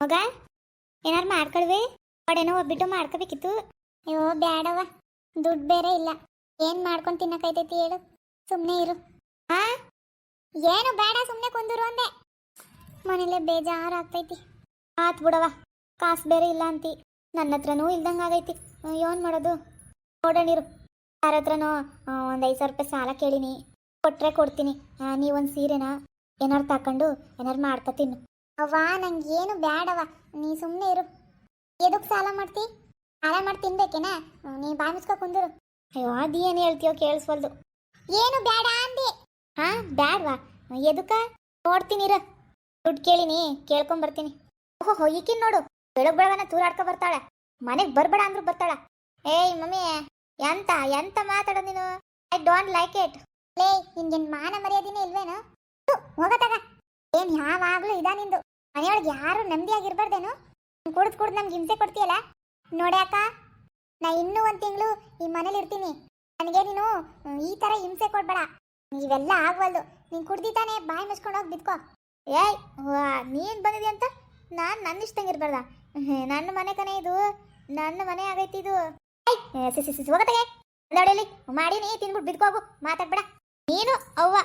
ಮಗ ಏನಾರು ಮಾಡ್ಕೊಳ್ವಿ ಒಡೆನೋ ಒಬ್ಬಿಟ್ಟು ಮಾಡ್ಕೋಬೇಕಿತ್ತು. ಅಯ್ಯೋ ಬ್ಯಾಡವ ದುಡ್ಡು ಬೇರೆ ಇಲ್ಲ. ಏನ್ ಮಾಡ್ಕೊಂಡು ತಿನ್ನಕೈತೈತಿ ಹೇಳು. ಸುಮ್ಮನೆ ಇರು. ಹಾ ಏನು ಬೇಡ ಸುಮ್ಮನೆ ಕುಂದಿರು ಅಂದೆ. ಮನೇಲೆ ಬೇಜಾರಾಗ್ತೈತಿ. ಆತ್ ಬಿಡವ ಕಾಸು ಬೇರೆ ಇಲ್ಲ ಅಂತಿ. ನನ್ನ ಹತ್ರನೂ ಇಲ್ದಂಗೆ ಆಗೈತಿ. ಏನು ಮಾಡೋದು? ನೋಡೋಣಿರು ಯಾರ ಹತ್ರನೋ ಒಂದು ಐದು ಸಾವಿರ ರೂಪಾಯಿ ಸಾಲ ಕೇಳಿನಿ. ಕೊಟ್ಟರೆ ಕೊಡ್ತೀನಿ. ನೀವೊಂದು ಸೀರೆನಾ? ಏನಾರು ತಕೊಂಡು ಏನಾರು ಮಾಡ್ಕೊ ತಿನ್ನು. ಅವ್ವ, ನಂಗೆ ಏನು ನೀ ಸುಮ್ಮನೆ ಇರು. ಎದಕ್ಕೆ ಸಾಲ ಮಾಡ್ತಿ? ಸಾಲ ಮಾಡಿ ತಿನ್ಬೇಕೇನಾ? ನೀ ಬಾಯ್ ಕುಂದಿರು. ಅಯ್ಯೋ ಅದು ಏನು ಹೇಳ್ತೀಯೋ ಕೇಳಿಸ್ವಲ್ದು. ಏನು ಬೇಡ ಅಂದೆ. ಹಾ, ಬ್ಯಾಡ್ವಾ. ಎದಕ್ಕ? ನೋಡ್ತೀನಿರ ದುಡ್ಡು ಕೇಳಿನಿ ಕೇಳ್ಕೊಂಬರ್ತೀನಿ ಓಹೋ, ಈಕಿನ್ ನೋಡು. ಬೆಳಗ್ ಬೆಳಗನ ತೂರಾಡ್ಕೊ ಬರ್ತಾಳೆ. ಮನೆಗೆ ಬರ್ಬೇಡ ಅಂದ್ರು ಬರ್ತಾಳ. ಏಯ್, ಮಮ್ಮಿ, ಎಂತ ಎಂತ ಮಾತಾಡೋ ನೀನು? ಐ ಡೋಂಟ್ ಲೈಕ್ ಇಟ್ ಲೇ ನಿನ್ಗೆ ಮಾನ ಮರ್ಯಾದಿನೇ ಇಲ್ವೇನು? ಹೋಗತ್ತಾಗ ಏನ್ ಯಾವಾಗ್ಲೂ ಇದಾ ನಿಂದು? ಮನೆಯೊಳಗೆ ಯಾರು ನೆಮ್ಮದಿಯಾಗಿರ್ಬಾರ್ದೇನು ಕುಡ್ದ್ ಕುಡ್ದ್ ನಮ್ಗೆ ಹಿಂಸೆ ಕೊಡ್ತೀಯಲ್ಲ? ನೋಡಿ ಅಕ್ಕ ನಾ ಇನ್ನೂ ಒಂದು ತಿಂಗಳು ಈ ಮನೇಲಿ ಇರ್ತೀನಿ. ನನಗೆ ನೀನು ಈ ಥರ ಹಿಂಸೆ ಕೊಡ್ಬೇಡ. ನೀವೆಲ್ಲ ಆಗ್ವಲ್ದು. ನೀನು ಕುಡ್ದಿತಾನೆ ಬಾಯಿ ಮುಚ್ಕೊಂಡು ಹೋಗಿ ಬಿದ್ಕೋ ಏಯ್ ನೀನು ಬಂದಿದ್ಯ ಅಂತ? ನಾನು ನನ್ನ ಇಷ್ಟಂಗೆ ಇರ್ಬಾರ್ದ ನನ್ನ ಮನೆ ಕನೆ ಇದು. ನನ್ನ ಮನೆ ಆಗೈತಿ ಇದು. ಏಯ್, ಏ, ಮಾಡಿ ನೀ ನೋಡಲಿ ತಿನ್ಬಿಟ್ಟು ಬಿದ್ಕೋಗು ಮಾತಾಡ್ಬೇಡ. ನೀನು ಅವ್ವ.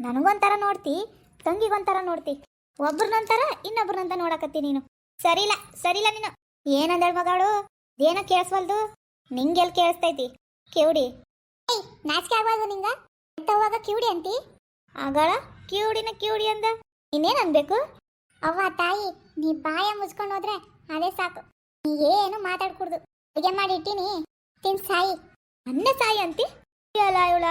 ನನಗೊಂಥರ ನೋಡ್ತಿ ತಂಗಿಗೊಂಥರ ನೋಡ್ತಿ. ಒಬ್ರನ್ನೊಂಥರ ಇನ್ನೊಬ್ರನ್ನಂತ ನೋಡಕತ್ತಿ ನೀನು. ಸರಿಲ್ಲ ಸರಿಲ್ಲ ನೀನು. ಏನಂದೇಳ್ ಮಗಳು? ಏನೋ ಕೇಳಿಸ್ವಲ್ದು? ನಿಂಗೆಲ್ ಕೇಳಿಸ್ತೈತಿ? ಕಿವುಡಿ. ಏಯ್, ನಾಚಿಕೆ ಆಗ್ಬಾರ್ದು ನಿಂಗ. ಅಂತವಾಗ ಕಿವುಡಿ ಅಂತಿ? ಆಗಳ, ಕಿವುಡಿನ ಕಿವುಡಿ ಅಂದ. ಇನ್ನೇನ್ ಅನ್ಬೇಕು? ಅವ್ವ, ತಾಯಿ, ನೀ ಬಾಯ ಮುಚ್ಕೊಂಡು ಹೋದ್ರೆ ಅದೇ ಸಾಕು. ನೀ ಏನು ಮಾತಾಡ್ಕೂಡ್ದು. ಅಡುಗೆ ಮಾಡಿ ಇಟ್ಟಿನಿ. ತಿನ್ ಸಾಯಿ. ಅನ್ನ ಸಾಯಿ ಅಂತಿ? ಅಲ್ಲ ಇವಳ.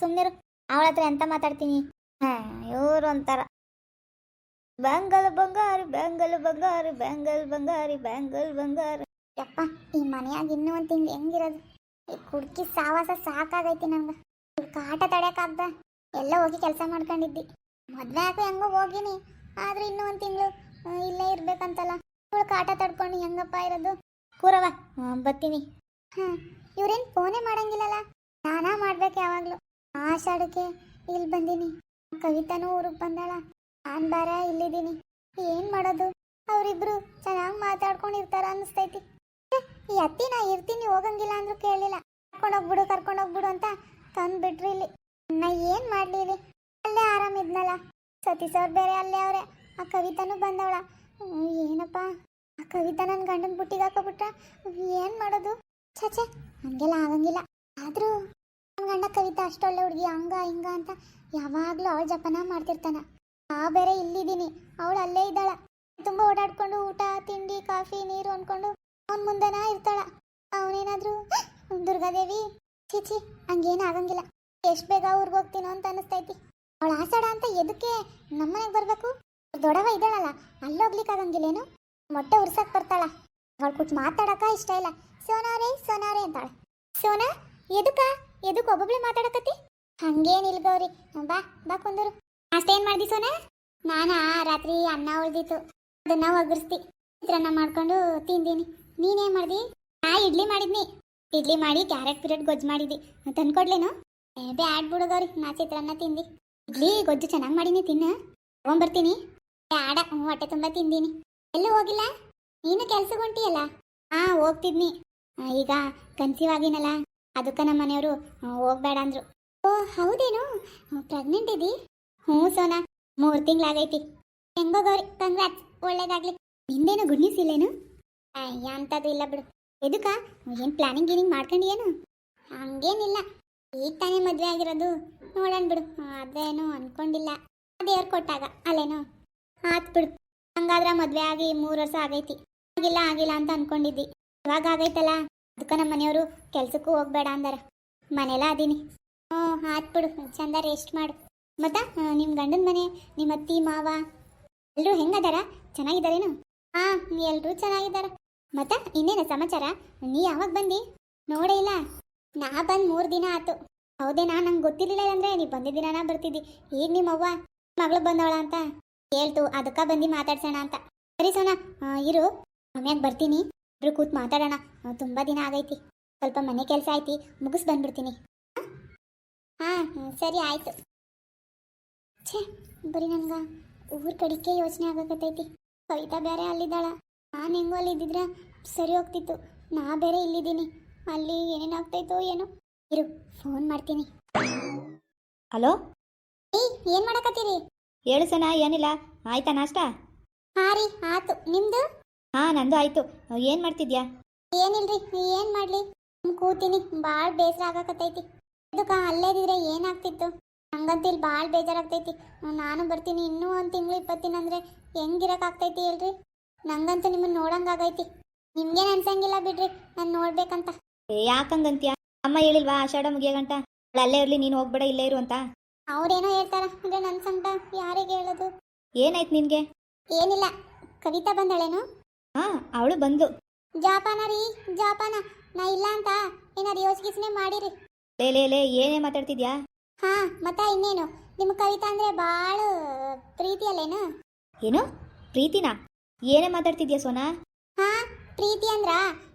ಸುಮ್ಮನಿರು ಅವಳ ಹತ್ರ ಎಂತ ಮಾತಾಡ್ತೀನಿ? ಹಾ, ಇವ್ರು ಒಂಥರ. ಬ್ಯಾಂಗಲ್ ಬಂಗಾರು ಬ್ಯಾಂಗಲ್ ಬಂಗಾರು ಬ್ಯಾಂಗಲ್ ಬಂಗಾರಿ ಬ್ಯಾಂಗಲ್ ಬಂಗಾರು ಯಪ್ಪ ಈ ಮನೆಯಾಗ ಇನ್ನೂ ಒಂದು ತಿಂಗಳು ಹೆಂಗಿರೋದು? ಈ ಕುಡ್ಕಿ ಸಾವಾಸ ಸಾಕಾಗೈತಿ ನಂಗೆ. ಇವ್ಳ್ ಕಾಟ ತಡೆಯಕ್ಕಾಗ್ದ ಎಲ್ಲ ಹೋಗಿ ಕೆಲಸ ಮಾಡ್ಕೊಂಡಿದ್ದಿ. ಮದ್ವೆ ಆಗ ಹೆಂಗೋ ಹೋಗಿನಿ. ಆದ್ರೆ ಇನ್ನೂ ಒಂದು ತಿಂಗಳು ಇಲ್ಲೇ ಇರ್ಬೇಕಂತಲ್ಲ. ಇವಳು ಕಾಟ ತಡ್ಕೊಂಡು ಹೆಂಗಪ್ಪ ಇರೋದು? ಕೂರವ ಹ್ಮ್, ಬರ್ತೀನಿ. ಹಾಂ ಇವ್ರೇನು ಫೋನೇ ಮಾಡಂಗಿಲ್ಲಲ್ಲ ನಾನಾ ಮಾಡ್ಬೇಕು ಯಾವಾಗಲೂ. ಆಷಾಢಕ್ಕೆ ಇಲ್ಲಿ ಬಂದೀನಿ. ಕವಿತಾನೂ ಊರಿಗೆ ಬಂದಾಳ. ನಾನು ಬಾರ ಇಲ್ಲಿದ್ದೀನಿ. ಏನು ಮಾಡೋದು? ಅವರಿಬ್ರು ಚೆನ್ನಾಗಿ ಮಾತಾಡ್ಕೊಂಡಿರ್ತಾರ ಅನಿಸ್ತೈತಿ. ಈ ಅತ್ತಿ ನಾ ಇರ್ತೀನಿ, ಹೋಗಂಗಿಲ್ಲ ಅಂದ್ರೂ ಕೇಳಲಿಲ್ಲ ಕರ್ಕೊಂಡೋಗ್ಬಿಡು ಕರ್ಕೊಂಡೋಗ್ಬಿಡು ಅಂತ ತಂದ್ಬಿಟ್ರಿ ಇಲ್ಲಿ. ನಾ ಏನು ಇಲ್ಲಿ? ಅಲ್ಲೇ ಆರಾಮಿದ್ನಲ್ಲ ಸತೀಶ್ ಅವ್ರು ಬೇರೆ ಅಲ್ಲೇ ಅವ್ರೆ. ಆ ಕವಿತಾನು ಬಂದವಳ. ಏನಪ್ಪ? ಆ ಕವಿತಾ ನನ್ನ ಗಂಡನ ಬುಟ್ಟಿಗೆ ಹಾಕೋಬಿಟ್ರ? ಏನು ಮಾಡೋದು? ಛೆ ಹಂಗೆಲ್ಲ ಆಗಂಗಿಲ್ಲ. ಆದರೂ ನನ್ನ ಗಂಡ ಕವಿತಾ ಅಷ್ಟೊಳ್ಳೆ ಹುಡುಗಿ, ಹಂಗ, ಹಿಂಗ ಅಂತ ಯಾವಾಗಲೂ ಅವಳ ಜಪನ ಮಾಡ್ತಿರ್ತಾನ. ಆ ಬೇರೆ ಇಲ್ಲಿದ್ದೀನಿ. ಅವಳು ಅಲ್ಲೇ ಇದ್ದಾಳ. ತುಂಬ ಓಡಾಡ್ಕೊಂಡು ಊಟ, ತಿಂಡಿ, ಕಾಫಿ, ನೀರು ಅನ್ಕೊಂಡು ಅವನ ಮುಂದೆನ ಇರ್ತಾಳ. ಅವನೇನಾದ್ರೂ ದುರ್ಗಾದೇವಿ ಚೀಚಿ ಹಂಗೇನು ಆಗಂಗಿಲ್ಲ. ಎಷ್ಟು ಬೇಗ ಊರಿಗೆ ಹೋಗ್ತೀನೋ ಅಂತ ಅನಿಸ್ತೈತಿ. ಅವಳ ಆಸಾಡ ಅಂತ ಎದಕ್ಕೆ ನಮ್ಮನೆಗೆ ಬರಬೇಕು? ದೊಡವ ಇದ್ದಾಳಲ್ಲ ಆಗಂಗಿಲ್ಲೇನು? ಮೊಟ್ಟೆ ಉರ್ಸಕ್ ಬರ್ತಾಳ. ಅವಳು ಕೂತ್ ಮಾತಾಡಕ ಇಷ್ಟ ಇಲ್ಲ. ಸೋನಾರೇ ಸೋನಾರೇ ಅಂತಾಳೆ. ಸೋನಾ, ಎದಕ್ಕ? ಎದಕ್ಕೆ ಒಬ್ಬೊಬ್ಳೆ ಮಾತಾಡಕತ್ತಿ? ಹಂಗೇನಿಲ್ಲ ಗೌರಿ ಬಾ ಬಾ ಕುಂದರು. ಅಷ್ಟೇನ್ ಮಾಡ್ದಿ ಸೋನಾ? ನಾನಾ, ರಾತ್ರಿ ಅನ್ನ ಉಳ್ದಿತ್ತು. ಅದನ್ನ ಒಗ್ಗರ್ಸ್ತಿ. ಚಿತ್ರಾನ್ನ ಮಾಡ್ಕೊಂಡು ತಿಂದೀನಿ. ನೀನೇನ್ ಮಾಡ್ದಿ? ನಾ ಇಡ್ಲಿ ಮಾಡಿದ್ನಿ. ಇಡ್ಲಿ ಮಾಡಿ ಕ್ಯಾರೆಟ್ ಪಿರಿಯಡ್ ಗೊಜ್ಜು ಮಾಡಿದ್ದಿ. ತಂದ್ಕೊಡ್ಲೇನು? ಬ್ಯಾಡ್ ಬಿಡೋದವ್ರಿ ನಾ ಚಿತ್ರಾನ್ನ ತಿಂದಿ. ಇಡ್ಲಿ ಗೊಜ್ಜು ಚೆನ್ನಾಗಿ ಮಾಡೀನಿ ತಿನ್ನ. ತಗೊಂಬರ್ತೀನಿ ಬ್ಯಾಡ ಹೊಟ್ಟೆ ತುಂಬ ತಿಂದೀನಿ. ಎಲ್ಲೂ ಹೋಗಿಲ್ಲ? ನೀನು ಕೆಲ್ಸಕ್ಕೆ ಹೊಂಟಿಯಲ್ಲ? ಹಾ, ಹೋಗ್ತಿದ್ನಿ. ಈಗ ಕನ್ಸೀವ್ ಆಗಿನಲ್ಲ. ಅದಕ್ಕೆ ನಮ್ಮ ಮನೆಯವರು ಹೋಗ್ಬೇಡ ಅಂದ್ರು. ಓ, ಹೌದೇನು? ಪ್ರೆಗ್ನೆಂಟ್ ಇದಿ? ಹ್ಞೂ ಸೋನಾ, ಮೂರು ತಿಂಗಳಾಗೈತಿ. ಹೆಂಗೋ ಗೌರಿ ಕಂಗ್ರಾಟ್ಸ್ ಒಳ್ಳೇದಾಗ್ಲಿ. ನಿಂದೇನು ಗುಡ್ ನ್ಯೂಸ್ ಇಲ್ಲೇನು? ಅಯ್ಯ, ಅಂಥದ್ದು ಇಲ್ಲ ಬಿಡು. ಎದಕ್ಕ ಏನು ಪ್ಲಾನಿಂಗ್ ಗೀನಿಂಗ್ ಮಾಡ್ಕೊಂಡಿಯೇನು? ಹಂಗೇನಿಲ್ಲ. ಈಗ ತಾನೇ ಮದುವೆ ಆಗಿರೋದು. ನೋಡೋಣ ಬಿಡು. ಅದೇನು ಅನ್ಕೊಂಡಿಲ್ಲ. ದೇವ್ರು ಕೊಟ್ಟಾಗ, ಅಲ್ಲೇನು? ಆತ್ ಬಿಡು. ಹಂಗಾದ್ರೆ ಮದುವೆ ಆಗಿ ಮೂರು ವರ್ಷ ಆಗೈತಿ. ಆಗಿಲ್ಲ ಆಗಿಲ್ಲ ಅಂತ ಅನ್ಕೊಂಡಿದ್ದಿ. ಇವಾಗ ಆಗೈತಲ್ಲ? ಅದಕ್ಕೆ ನಮ್ಮ ಮನೆಯವರು ಕೆಲ್ಸಕ್ಕೂ ಹೋಗ್ಬೇಡ ಅಂದಾರ. ಮನೆಲ್ಲ ಅದೀನಿ. ಹ್ಞೂ, ಆತ್ ಬಿಡು. ಚಂದ ರೆಸ್ಟ್ ಮಾಡು. ಮತ್ತ ನಿಮ್ಮ ಗಂಡನ ಮನೆ ನಿಮ್ಮ ಅತ್ತಿ, ಮಾವ ಎಲ್ಲರೂ ಹೆಂಗದಾರ? ಚೆನ್ನಾಗಿದ್ದಾರೇನು? ಹಾ ಎಲ್ಲರೂ ಚೆನ್ನಾಗಿದ್ದಾರ. ಮತ್ತ, ಇನ್ನೇನ ಸಮಾಚಾರ? ನೀ ಯಾವಾಗ ಬಂದಿ? ನೋಡೇ ಇಲ್ಲ. ನಾ ಬಂದ್ ಮೂರು ದಿನ ಆತು. ಹೌದೇ, ನಾ ನಂಗೆ ಗೊತ್ತಿರಲಿಲ್ಲ ಅಂದ್ರೆ ನೀ ಬಂದಿದ್ದ ನಾ ಬರ್ತಿದ್ದಿ. ಈಗ ನಿಮ್ಮವ್ವ ಮಗಳು ಬಂದವಳ ಅಂತ? ಹೇಳ್ತು ಅದಕ್ಕ ಬಂದು ಮಾತಾಡ್ಸೋಣ ಅಂತ. ಸರಿ ಸೋನಾ ಇರು. ಮನ್ಯಾಗ ಬರ್ತೀನಿ. ಇಬ್ರು ಕೂತ್ ಮಾತಾಡೋಣ. ತುಂಬಾ ದಿನ ಆಗೈತಿ. ಸ್ವಲ್ಪ ಮನೆ ಕೆಲಸ ಐತಿ. ಮುಗಿಸ್ ಬಂದ್ಬಿಡ್ತೀನಿ. ಹಾ ಸರಿ, ಆಯ್ತು. ಛೇ ಬರೀ ನನ್ಗ ಊರ್ ಕಡಿಕೆ ಯೋಚನೆ ಆಗಕತ್ತೈತಿ. ಕವಿತಾ ಬೇರೆ ಅಲ್ಲಿದ್ದಾಳ. ನಾನು ಹೆಂಗೋ ಅಲ್ಲಿ ಇದ್ದಿದ್ರೆ ಸರಿ ಹೋಗ್ತಿತ್ತು. ನಾ ಬೇರೆ ಇಲ್ಲಿದ್ದೀನಿ. ಅಲ್ಲಿ ಏನೇನಾಗ್ತೈತೋ ಏನು. ಇರು ಫೋನ್ ಮಾಡ್ತೀನಿ. ಹಲೋ? ಏನ್ ಏನು ಮಾಡಕತ್ತೀರಿ? ಹೇಳು ಸನ ಏನಿಲ್ಲ. ಆಯ್ತಾ ನಾಷ್ಟ? ಹಾಂ ರೀ ಆತು. ನಿಮ್ದು? ಹಾ ನಂದು ಆಯ್ತು. ಏನು ಮಾಡ್ತಿದ್ಯಾ? ಏನಿಲ್ರಿ ಏನ್ ಮಾಡ್ಲಿ? ಕೂತೀನಿ. ಬಾಳ್ ಬೇಸರ ಆಗಕತ್ತೈತಿ. ಅದಕ್ಕ ಅಲ್ಲೇ ಇದ್ರೆ ಏನಾಗ್ತಿತ್ತು ಹಂಗಂತ ಇಲ್ಲಿ ಭಾಳ ಬೇಜಾರಾಗ್ತೈತಿ. ನಾನು ಬರ್ತೀನಿ ಇನ್ನೂ ಒಂದು ತಿಂಗಳು ಇಪ್ಪತ್ತಿನ ಅಂದರೆ ಹೆಂಗಿರೋಕ್ಕಾಗ್ತೈತಿ ಹೇಳ್ರಿ? ನಂಗಂತೂ ನಿಮ್ಮನ್ನ ನೋಡಂಗಾಗೈತಿ ನಿಮ್ಗೇನು ಅನ್ಸಂಗಿಲ್ಲ ಬಿಡ್ರಿ ನಾನು ನೋಡ್ಬೇಕಂತ. ಯಾಕಂಗಂತೀಯ? ಅಮ್ಮ ಹೇಳಿಲ್ವಾ ಆಷಾಢ ಮುಗಿಯಗಂಟ? ಅಲ್ಲೇ ಇರಲಿ ನೀನು ಹೋಗ್ಬೇಡ ಇಲ್ಲೇ ಇರು ಅಂತ. ಅವ್ರೇನೋ ಹೇಳ್ತಾರ ಅಂದ್ರೆ ನನ್ನ ಸಂಕಟ ಯಾರಿಗೆ ಹೇಳೋದು? ಏನಾಯ್ತು ನಿನಗೆ? ಏನಿಲ್ಲ ಕವಿತಾ ಬಂದಳೇನು? ಹಾಂ ಅವಳು ಬಂದು. ಜಾಪಾನ ರೀ ಜಾಪಾನ. ನಾ ಇಲ್ಲ ಅಂತ ಏನಾರು ಯೋಚಿಸ್ನೆ ಮಾಡಿರಿ. ಲೇ ಲೇ ಲೇ ಏನೇ ಮಾತಾಡ್ತಿದ್ಯಾ? ಹಾ ಮತ್ತ ಇನ್ನೇನು? ನಿಮ್ಮ ಕವಿತಾ ಅಂದ್ರೆ ಬಾಳ ಪ್ರೀತಿ ಅಲ್ಲೇನು ಏನು? ಪ್ರೀತಿನಾ? ಏನೇ ಮಾತಾಡ್ತಿದ್ಯಾ ಸೋನಾ? ಹಾ ಪ್ರೀತಿ ಅಂದ್ರ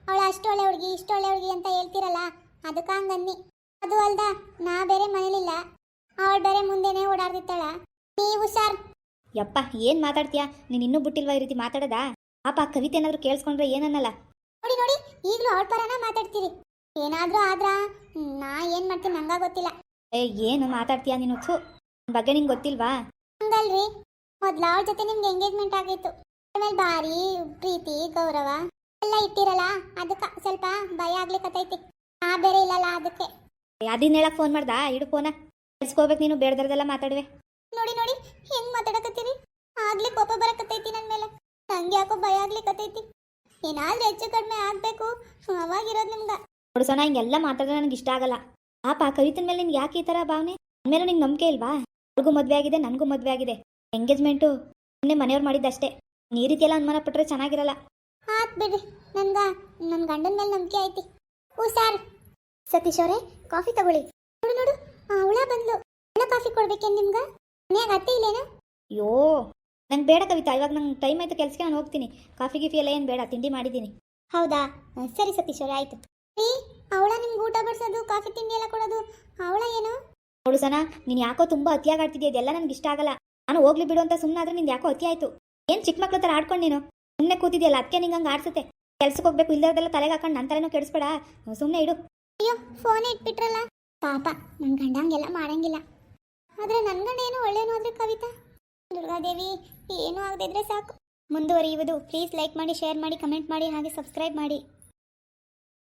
ಅವಳ ಅಷ್ಟು ಒಳ್ಳೆ ಹುಡುಗಿ ಇಷ್ಟು ಒಳ್ಳೆ ಹುಡುಗಿ ಅಂತ ಹೇಳ್ತಿರಲ್ಲ ಅದಕ್ಕ ಹಂಗನ್ನಿ. ಅದು ಅಲ್ದ ನಾ ಬೇರೆ ಮನೇಲಿಲ್ಲ. ಅವಳು ಬೇರೆ ಮುಂದೆನೆ ಓಡಾಡ್ತಿತ್ತಾಳ ನೀವು ಸರ್ ಯಪ್ಪ ಏನು ಮಾತಾಡ್ತೀಯಾ? ನೀನ್ ಇನ್ನೂ ಬಿಟ್ಟಿಲ್ವಾ ಈ ರೀತಿ ಮಾತಾಡೋದಾ? ಪಾಪ ಕವಿತೆ ಏನಾದ್ರು ಕೇಳಿಸ್ಕೊಂಡ್ರೆ ಏನನ್ನಲ್ಲ? ನೋಡಿ ನೋಡಿ ಈಗಲೂ ಅವಳ ಪರನ ಮಾತಾಡ್ತೀರಿ. ಏನಾದ್ರೂ ಆದ್ರ? ನಾ ಏನ್ ಮಾಡ್ತೀನಿ ನಂಗ ಗೊತ್ತಿಲ್ಲ. ಏ ಏನು ಮಾತಾಡ್ತೀಯಾ ನೀನು? ಥು ನನ್ ಬಗ್ಗೆ ನಿಂಗೆ ಗೊತ್ತಿಲ್ವಾ? ಹಂಗಲ್ರಿ. ಮೊದ್ಲ ಅವ್ರ ಜೊತೆ ನಿಮ್ಗೆ ಎಂಗೇಜ್ಮೆಂಟ್ ಆಗಿತ್ತು. ಆಮೇಲೆ ಭಾರಿ ಪ್ರೀತಿ ಗೌರವ ಎಲ್ಲ ಇಟ್ಟಿರಲ್ಲ ಅದಕ್ಕೆ ಸ್ವಲ್ಪ ಭಯ ಆಗ್ಲಿಕ್ಕತ್ತೈತಿ ಆ ಬೇರೆ ಇಲ್ಲಲ್ಲ ಅದಕ್ಕೆ. ಅದನ್ನ ಹೇಳಕ್ ಫೋನ್ ಮಾಡ್ದಾ? ಇಡು ಫೋನ ಕಳ್ಸ್ಕೋಬೇಕು ನೀನು ಬೇಡದ್ರದೆಲ್ಲ ಮಾತಾಡುವೆ. ನೋಡಿ ನೋಡಿ ಹೆಂಗ್ ಮಾತಾಡಕತ್ತೀರಿ? ಆಗ್ಲಿ ಕೋಪ ಬರಕತ್ತೈತಿ ನನ್ ಮೇಲೆ. ನಂಗೆ ಯಾಕೋ ಭಯ ಆಗ್ಲಿಕ್ಕತ್ತೈತಿ ಏನಾದ್ರೂ ಹೆಚ್ಚು ಕಡಿಮೆ ಆಗ್ಬೇಕು. ಅವಾಗಿರೋದು ನಿಮ್ಗ. ನೋಡ್ಸೋಣ ಹಿಂಗೆಲ್ಲ ಮಾತಾಡಿದ್ರೆ ನನಗೆ ಇಷ್ಟ ಆಗಲ್ಲ. ಪಾಪ ಕವಿತನ ಮೇಲೆ ನಿನ್ಗೆ ಯಾಕೆ ಈ ಥರ ಭಾವನೆ? ಮೇಲೆ ನಿಂಗೆ ನಂಬಿಕೆ ಇಲ್ವಾ? ಅವ್ರಿಗೂ ಮದುವೆ ಆಗಿದೆ ನನಗೂ ಮದುವೆ ಆಗಿದೆ. ಎಂಗೇಜ್ಮೆಂಟು ಸುಮ್ಮನೆ ಮನೆಯವ್ರು ಮಾಡಿದ್ದಷ್ಟೇ. ನೀ ರೀತಿ ಎಲ್ಲ ಅನುಮಾನ ಪಟ್ಟರೆ ಚೆನ್ನಾಗಿರಲ್ಲ. ಆತ್ ಬಿಡ್ರಿ. ನನ್ಗ ನನ್ನ ಗಂಡನ ಮೇಲೆ ನಂಬಿಕೆ ಐತಿ. ಓ ಸರ್ ಸತೀಶ್ ಅವರೇ ಕಾಫಿ ತಗೊಳ್ಳಿ. ನೋಡು ನೋಡು. ಹುಳ ಬಂದ್ಲು. ಹುಳ ಕಾಫಿ ಕೊಡ್ಬೇಕೇನು ನಿಮ್ಗೆ? ಮನ್ಯಾಗ ಅತ್ತೆ ಇಲ್ಲೇನ? ಅಯ್ಯೋ ನಂಗೆ ಬೇಡ ಕವಿತಾ. ಇವಾಗ ನಂಗೆ ಟೈಮ್ ಆಯ್ತು ಕೆಲಸಕ್ಕೆ ನಾನು ಹೋಗ್ತೀನಿ. ಕಾಫಿ ಗಿಫಿ ಎಲ್ಲ ಏನು ಬೇಡ ತಿಂಡಿ ಮಾಡಿದ್ದೀನಿ. ಹೌದಾ? ಸರಿ ಸತೀಶ್ ಅವರೇ ಆಯ್ತು. ಊಟ ಬಡಿಸೋದು ಕಾಫಿ ತಿಂಡಿ ಎಲ್ಲ ಕೊಡೋದು ಅವಳ ಏನು? ನೋಡು ಸನ ನೀನು ಯಾಕೋ ತುಂಬ ಅತಿಯಾಗಿ ಆಡ್ತಿದ್ಯಾ ಅದೆಲ್ಲ ನನಗೆ ಇಷ್ಟ ಆಗಲ್ಲ. ನಾನು ಹೋಗ್ಲಿ ಬಿಡು ಅಂತ ಸುಮ್ಮನಾದ್ರೆ ನಿಂಗೆ ಯಾಕೋ ಅತಿ ಆಯ್ತು. ಏನು ಚಿಕ್ಕ ಮಕ್ಳ ಥರ ಆಡ್ಕೊಂಡು ನೀನು? ಸುಮ್ಮನೆ ಕೂತಿದ್ಯಲ್ಲ ಅದಕ್ಕೆ ನಿಂಗೆ ಹಂಗೆ ಆಡ್ಸುತ್ತೆ. ಕೆಲ್ಸಕ್ಕೆ ಹೋಗ್ಬೇಕು ಇಲ್ದದೆಲ್ಲ ತಲೆಗೆ ಹಾಕೊಂಡು ನನ್ನ ತಲೆನೂ ಕೆಡಿಸ್ಬೇಡ. ಸುಮ್ಮನೆ ಇಡು. ಅಯ್ಯೋ ಫೋನ್ ಇಟ್ಬಿಟ್ರಲ್ಲ? ಪಾಪ ನನ್ ಗಂಡಂಗೆಲ್ಲ ಮಾಡಂಗಿಲ್ಲ. ಆದ್ರೆ ನನ್ ಗಂಡ ಏನು ಒಳ್ಳೇನು ಆದ್ರೆ ಕವಿತಾ? ದುರ್ಗಾದೇವಿ ಏನೂ ಆಗದಿದ್ರೆ ಸಾಕು. ಮುಂದುವರಿಯುವುದು. ಪ್ಲೀಸ್ ಲೈಕ್ ಮಾಡಿ ಶೇರ್ ಮಾಡಿ ಕಮೆಂಟ್ ಮಾಡಿ ಹಾಗೆ ಸಬ್ಸ್ಕ್ರೈಬ್ ಮಾಡಿ.